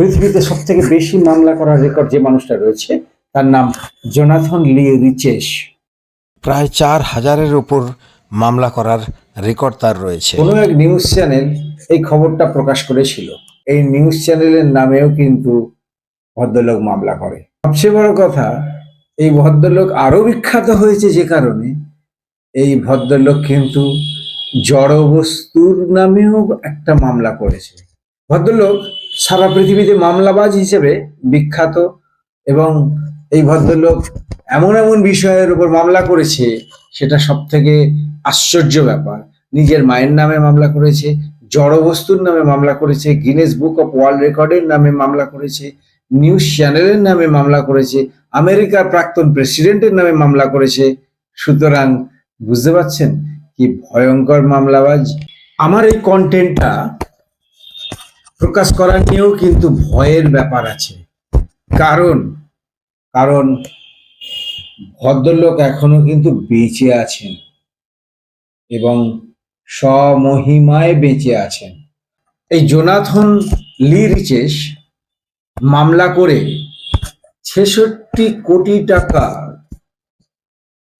পৃথিবীতে সব থেকে বেশি মামলা করার রেকর্ড যে মানুষটা রয়েছে তার নাম জোনাথন লি রিচেশ প্রায় চার হাজারের উপর মামলা করার রেকর্ড তার রয়েছে। কোনো এক নিউজ চ্যানেল এই খবরটা প্রকাশ করেছিল। এই নিউজ চ্যানেলের নামেও কিন্তু ভদ্রলোক মামলা করে। সবচেয়ে বড় কথা এই ভদ্রলোক আরও বিখ্যাত হয়েছে যে কারণে এই ভদ্রলোক কিন্তু জড় বস্তুর নামেও একটা মামলা করেছে। ভদ্রলোক সারা পৃথিবীতে মামলাবাজ হিসেবে বিখ্যাত এবং এই ভদ্রলোক এমন এমন বিষয়ের উপর মামলা করেছে, সেটা সব থেকে আশ্চর্য ব্যাপার। নিজের মায়ের নামে মামলা করেছে, জড় বস্তুর নামে মামলা করেছে গিনেস বুক অফ ওয়ার্ল্ড রেকর্ডের নামে মামলা করেছে নিউজ চ্যানেলের নামে মামলা করেছে, আমেরিকার প্রাক্তন প্রেসিডেন্টের নামে মামলা করেছে। সুতরাং বুঝতে পারছেন কি ভয়ঙ্কর মামলাবাজ? আমার এই কন্টেন্টটা প্রকাশ করা নিয়েও কিন্তু ভয়ের ব্যাপার আছে। কারণ কারণ ভদ্রলোক এখনও কিন্তু বেঁচে আছেন এবং স্বমহিমায় বেঁচে আছেন। এই জোনাথন লি রিচেস মামলা করে ছেষট্টি কোটি টাকা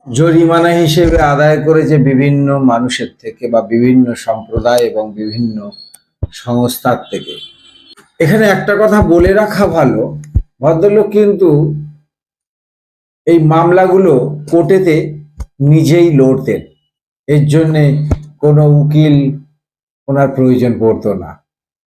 জরিমানা হিসেবে আদায় করেছে বিভিন্ন মানুষের থেকে বা বিভিন্ন সম্প্রদায় এবং বিভিন্ন সংস্থার থেকে। এখানে একটা কথা বলে রাখা ভালো, ভদ্রলোক কিন্তু এই মামলাগুলো কোর্টেতে নিজেই লড়তেন। এর জন্যে কোনো উকিল ওনার প্রয়োজন পড়তো না।